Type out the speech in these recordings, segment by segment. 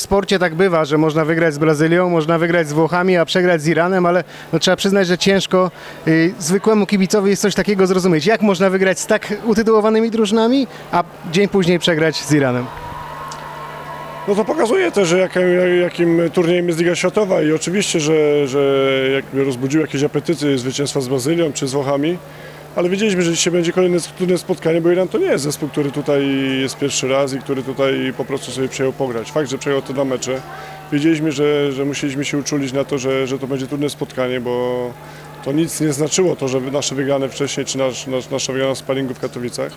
W sporcie tak bywa, że można wygrać z Brazylią, można wygrać z Włochami, a przegrać z Iranem, ale no, trzeba przyznać, że ciężko y, zwykłemu kibicowi jest coś takiego zrozumieć. Jak można wygrać z tak utytułowanymi drużynami, a dzień później przegrać z Iranem? No to pokazuje też, jakim, jakim turniejem jest Liga Światowa i oczywiście, że, że jakby rozbudził jakieś apetyty zwycięstwa z Brazylią czy z Włochami, ale wiedzieliśmy, że dzisiaj będzie kolejne trudne spotkanie, bo Iran to nie jest zespół, który tutaj jest pierwszy raz i który tutaj po prostu sobie przyjął pograć. Fakt, że przejął te dwa mecze, wiedzieliśmy, że, że musieliśmy się uczulić na to, że, że to będzie trudne spotkanie, bo to nic nie znaczyło to, że nasze wygrane wcześniej, czy nasz, nasz, nasza wygrana w sparingu w Katowicach.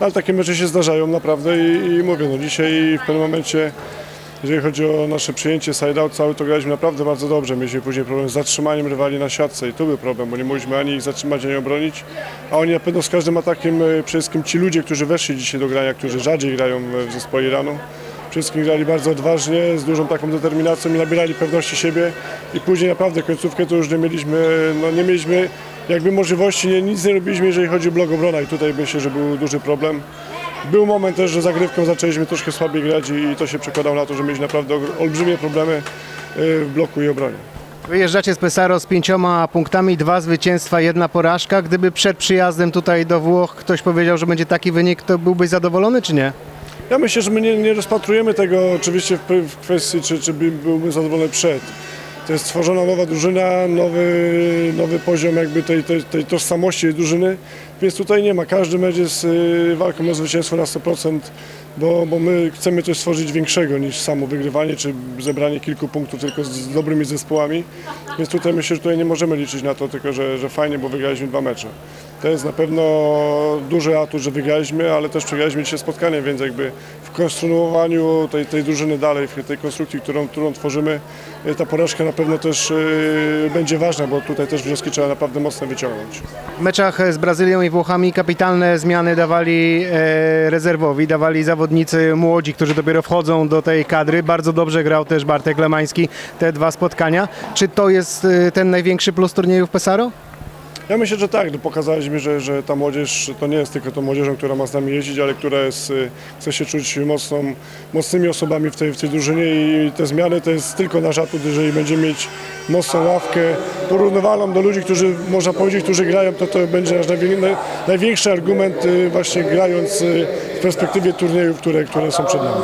Ale takie mecze się zdarzają naprawdę i, i mówię, no dzisiaj w pewnym momencie, jeżeli chodzi o nasze przyjęcie side-out, cały to graliśmy naprawdę bardzo dobrze. Mieliśmy później problem z zatrzymaniem rywali na siatce i tu był problem, bo nie mogliśmy ani ich zatrzymać, ani obronić. A oni na pewno z każdym atakiem, e, przede wszystkim ci ludzie, którzy weszli dzisiaj do grania, którzy rzadziej grają w zespole Iranu, wszystkim grali bardzo odważnie, z dużą taką determinacją i nabierali pewności siebie i później naprawdę końcówkę to już nie mieliśmy, no nie mieliśmy jakby możliwości, nie, nic nie robiliśmy, jeżeli chodzi o blok obrona i tutaj myślę, że był duży problem. Był moment też, że zagrywką zaczęliśmy troszkę słabiej grać i to się przekładało na to, że mieliśmy naprawdę olbrzymie problemy y, w bloku i obronie. Wyjeżdżacie z Pesaro z pięcioma punktami, dwa zwycięstwa, jedna porażka. Gdyby przed przyjazdem tutaj do Włoch ktoś powiedział, że będzie taki wynik, to byłbyś zadowolony czy nie? Ja myślę, że my nie, nie rozpatrujemy tego oczywiście w, w kwestii, czy, czy by- byłbym zadowolony przed. To jest stworzona nowa drużyna, nowy, nowy poziom jakby tej, tej, tej tożsamości tej drużyny, więc tutaj nie ma. Każdy mecz jest y, walką o zwycięstwo na 100%, bo, bo my chcemy coś stworzyć większego niż samo wygrywanie, czy zebranie kilku punktów tylko z, dobrymi zespołami. Więc tutaj myślę, że tutaj nie możemy liczyć na to, tylko że, że fajnie, bo wygraliśmy dwa mecze. To jest na pewno duży atut, że wygraliśmy, ale też przegraliśmy dzisiaj spotkanie, więc jakby w konstruowaniu tej, tej drużyny dalej, w tej konstrukcji, którą, którą tworzymy, y, ta porażka na pewno też y, będzie ważna, bo tutaj też wnioski trzeba naprawdę mocno wyciągnąć. W meczach z Brazylią i Włochami kapitalne zmiany dawali e, rezerwowi, dawali zawodnicy młodzi, którzy dopiero wchodzą do tej kadry. Bardzo dobrze grał też Bartek Lemański te dwa spotkania. Czy to jest e, ten największy plus turnieju w Pesaro? Ja myślę, że tak, no pokazaliśmy, że, że ta młodzież to nie jest tylko tą młodzieżą, która ma z nami jeździć, ale która jest, y, chce się czuć mocną, mocnymi osobami w tej, w tej drużynie i te zmiany to jest tylko nasz atut, jeżeli będziemy mieć mocną ławkę porównywalną do ludzi, którzy, można powiedzieć, którzy grają, to to będzie nasz najwię- naj- największy argument y, właśnie grając y, w perspektywie turniejów, które, które są przed nami.